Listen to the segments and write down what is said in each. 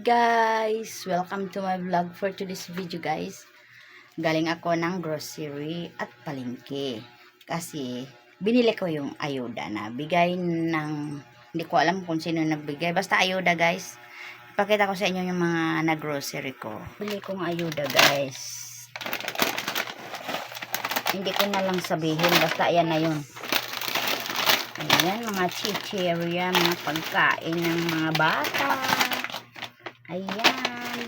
guys! Welcome to my vlog for today's video guys. Galing ako ng grocery at palengke. Kasi binili ko yung ayuda na bigay ng hindi ko alam kung sino nagbigay. Basta ayuda guys. Pakita ko sa inyo yung mga na-grocery ko. Bili kong ayuda guys. Hindi ko na lang sabihin. Basta ayan na yun. Ayan, mga chicheria, mga pagkain ng mga bata. Ayan.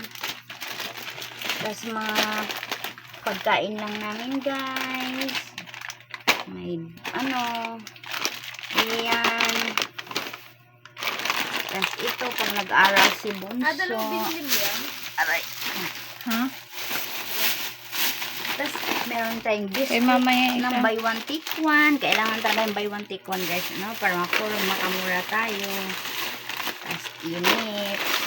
Tapos mga pagkain lang namin, guys. May, ano, ayan. Tapos ito, pag nag-aral si Bunso. Ah, dalawang yan? Aray. Ha? Tapos, meron tayong biscuit. Kay mamaya ng buy one take one. Kailangan talaga yung buy one take one guys, no? Para makamura tayo. Tapos init.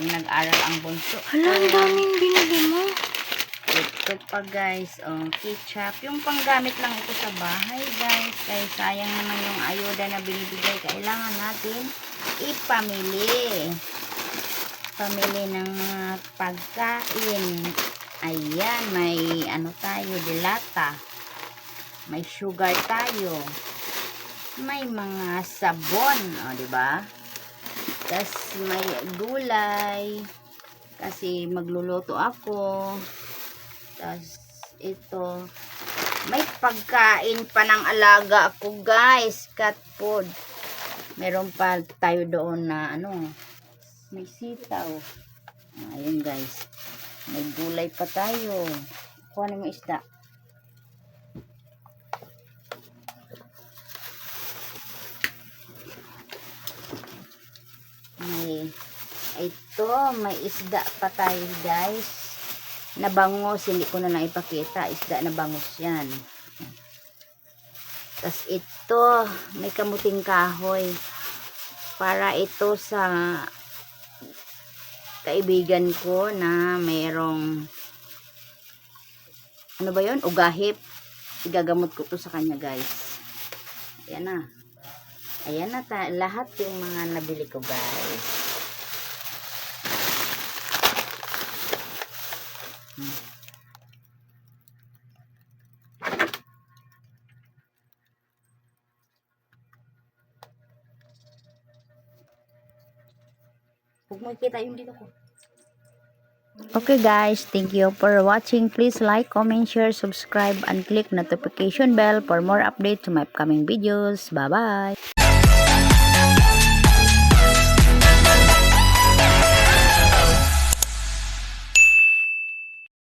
Pag nag-aral ang bunso. Hala, ang daming binili mo. Ito pa guys, oh, ketchup. Yung panggamit lang ito sa bahay guys. Kaya sayang naman yung ayuda na binibigay. Kailangan natin ipamili. Pamili ng mga pagkain. Ayan, may ano tayo, dilata. May sugar tayo. May mga sabon, o, di ba? Tapos may gulay. Kasi magluluto ako. Tapos ito. May pagkain pa ng alaga ako, guys. Cat food. Meron pa tayo doon na ano. May sitaw. Ayun, guys. May gulay pa tayo. Kuha mo isda. May ito, may isda pa tayo, guys. Na bangus, hindi ko na lang ipakita. Isda na bangus yan. Tapos ito, may kamuting kahoy. Para ito sa kaibigan ko na mayroong ano ba yon Ugahip. Igagamot ko to sa kanya, guys. Ayan na. Ayan na lahat yung mga nabili ko, guys. Huwag mo kita yung dito ko. Okay guys, thank you for watching. Please like, comment, share, subscribe, and click notification bell for more updates to my upcoming videos. Bye-bye!